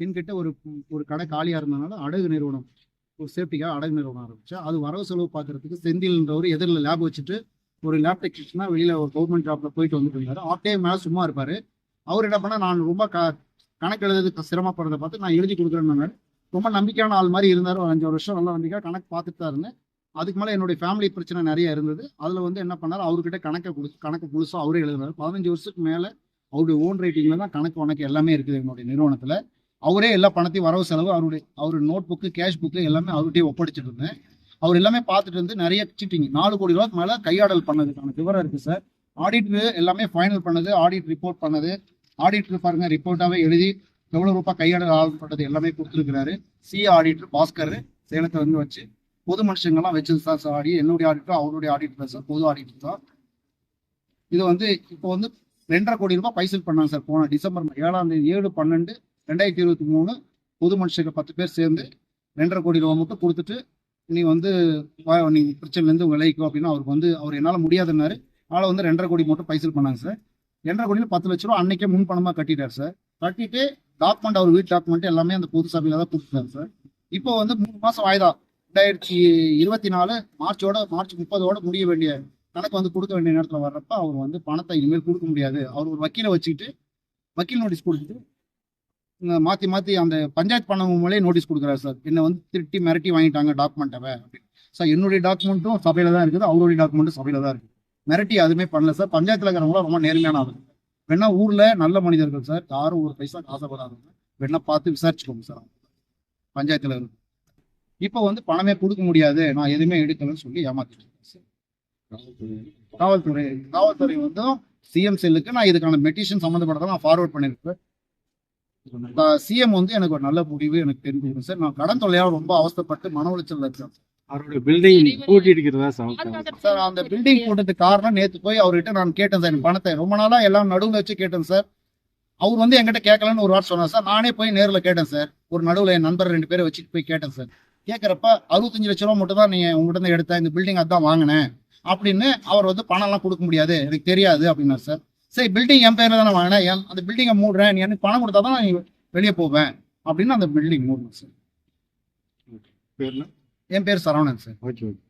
என்கிட்ட ஒரு ஒரு கடை காலியாக இருந்ததுனால அடகு நிறுவனம் ஒரு சேஃப்டிக்காக அடகு நிறுவனம் ஆரம்பிச்சா அது வரவு செலவு பார்க்கறதுக்கு செந்தில்ன்றவர் எதிரில் லேப் வச்சுட்டு ஒரு லேப் டெக்னீஷியனாக வெளியில் ஒரு கவர்மெண்ட் ஜாப்பில் போயிட்டு வந்துட்டு இருந்தாரு. ஆஃப் டே மேலே சும்மா இருப்பார். அவர் என்ன பண்ணால் நான் ரொம்ப க கணக்கு எழுதுறதுக்கு சிரமப்படுறதை பார்த்து நான் எழுதி கொடுக்குறேன்னு ரொம்ப நம்பிக்கையான ஆள் மாதிரி இருந்தார். ஒரு அஞ்சு வருஷம் நல்லா நம்பிக்கை கணக்கு பார்த்துட்டு தான் இருந்தேன். அதுக்கு மேலே என்னுடைய ஃபேமிலி பிரச்சனை நிறைய இருந்தது. அதில் வந்து என்ன பண்ணார் அவர்கிட்ட கணக்கை கொடுத்து கணக்கு முழுசாக அவரே எழுதுனார். பதினஞ்சு வருஷத்துக்கு மேலே அவருடைய ஓன் ரைட்டிங்கில் தான் கணக்கு வணக்கு எல்லாமே இருக்குது என்னுடைய நிறுவனத்தில். அவரே எல்லா பணத்தையும் வரவு செலவு அவருடைய அவர் நோட் புக்கு கேஷ் புக்கு எல்லாமே அவர்கிட்டயே ஒப்படைச்சிட்டு இருந்தேன். அவர் எல்லாமே பார்த்துட்டு இருந்து நிறைய சீட்டிங் நாலு கோடி ரூபாய்க்கு மேலே கையாடல் பண்ணதுக்கான விவரம் இருக்குது சார். ஆடிட்ரு எல்லாமே ஃபைனல் பண்ணது ஆடிட் ரிப்போர்ட் பண்ணது. ஆடிட்ரு பாருங்க ரிப்போர்ட்டாகவே எழுதி எவ்வளோ ரூபாய் கையாடல் ஆள் பண்ணது எல்லாமே கொடுத்துருக்கிறாரு. சி ஆடிட்டர் பாஸ்கர் சேலத்தை வந்து வச்சு. பொது மனுஷங்கள்லாம் வச்சது தான் சார் ஆடி என்னுடைய ஆடிட்டர் அவருடைய ஆடிட்டர் சார் பொது ஆடிட்டர் தான். இது வந்து இப்போ வந்து ரெண்டரை கோடி ரூபாய் பைசல் பண்ணாங்க சார் போன டிசம்பர் ஏழாம் தேதி ஏழு பன்னெண்டு ரெண்டாயிரத்தி இருபத்தி மூணு பொது மனுஷர்கள் பத்து பேர் சேர்ந்து ரெண்டரை கோடி ரூபா மட்டும் கொடுத்துட்டு நீ வந்து நீ பிரச்சனைலேருந்து விளைவிக்கும் அப்படின்னு அவருக்கு வந்து அவர் என்னால் முடியாதுன்னாரு. அதனால் வந்து ரெண்டரை கோடி மட்டும் பைசல் பண்ணாங்க சார். ரெண்டரை கோடியில் பத்து லட்ச ரூபா அன்னைக்கே முன் பணமாக கட்டிட்டார் சார். கட்டிட்டு டாக்குமெண்ட் அவர் வீட்டு டாக்குமெண்ட் எல்லாமே அந்த பொது சபையில் தான் கொடுத்துட்டாரு சார். இப்போ வந்து மூணு மாதம் வாய்தா ரெண்டாயிரத்தி இருபத்தி நாலு மார்ச்சோட மார்ச் முப்பதோட முடிய வேண்டிய கணக்கு வந்து கொடுக்க வேண்டிய நேரத்தில் வர்றப்ப அவர் வந்து பணத்தை இனிமேல் கொடுக்க முடியாது. அவர் ஒரு வக்கீலை வச்சுக்கிட்டு வக்கீல் நோட்டீஸ் கொடுத்துட்டு மாற்றி மாற்றி அந்த பஞ்சாயத்து பண்ண மூலே நோட்டீஸ் கொடுக்குறாரு சார். என்னை வந்து திருட்டி மிரட்டி வாங்கிட்டாங்க டாக்குமெண்ட்டை அப்படின்னு சார் என்னுடைய டாக்குமெண்ட்டும் சபையில் தான் இருக்குது. அவருடைய டாக்குமெண்ட்டும் சபையில் தான் இருக்குது. மிரட்டி அதுவுமே பண்ணல சார். பஞ்சாயத்தில் இருக்கிறவங்களாம் ரொம்ப நேர்மையான ஆகுது வேணா ஊரில் நல்ல மனிதர்கள் சார். யாரும் ஒரு பைசா காசப்படாதவங்க வேணா பார்த்து விசாரிச்சுக்கோங்க சார். பஞ்சாயத்தில் இருக்கு இப்போ வந்து பணமே கொடுக்க முடியாது. நான் எதுவுமே எடுக்கலன்னு சொல்லி ஏமாத்திட்டு சார். காவல்துறை காவல்துறை வந்து சிஎம் செல்லுக்கு நான் இதுக்கான மெட்டிஷன் சம்மந்தப்பட்டதை நான் ஃபார்வர்ட் பண்ணியிருக்கேன் சிஎம் வந்து எனக்கு ஒரு நல்ல முடிவு எனக்கு தெரிஞ்சுக்கணும் சார். நான் கடன் தொல்லையால் ரொம்ப அவஸ்தைப்பட்டு மன உளைச்சல் இருக்கேன் அவருடைய பில்டிங் சமக்கம் சார்? அந்த பில்டிங் போட்டதுக்கு காரணம் நேத்து போய் அவர்கிட்ட நான் கேட்டேன் சார் என் பணத்தை. ரொம்ப நாளா எல்லாம் நடுவுல வச்சு கேட்டேன் சார். அவர் வந்து என்கிட்ட கேட்கலன்னு ஒரு வார்த்தை சொன்னார் சார். நானே போய் நேர்ல கேட்டேன் சார். ஒரு நடுவுல என் நண்பர் ரெண்டு பேரை வச்சுட்டு போய் கேட்டேன் சார். கேட்கறப்ப அறுபத்தஞ்சு லட்ச ரூபா மட்டும் தான் நீங்க உங்ககிட்ட இருந்து எடுத்த இந்த பில்டிங் அதான் வாங்கினேன் அப்படின்னு அவர் வந்து பணம் எல்லாம் கொடுக்க முடியாது எனக்கு தெரியாது அப்படின்னாரு சார். சரி பில்டிங் என் பேர்ல தானே வாங்கினேன். அந்த பில்டிங்கை மூடுறேன். நீ எனக்கு பணம் கொடுத்தா தான் நான் வெளியே போவேன். அப்படின்னு அந்த பில்டிங் மூடணும் சார் பேர்ல? என் பேர் சரவணன் சார் ஓகே ஓகே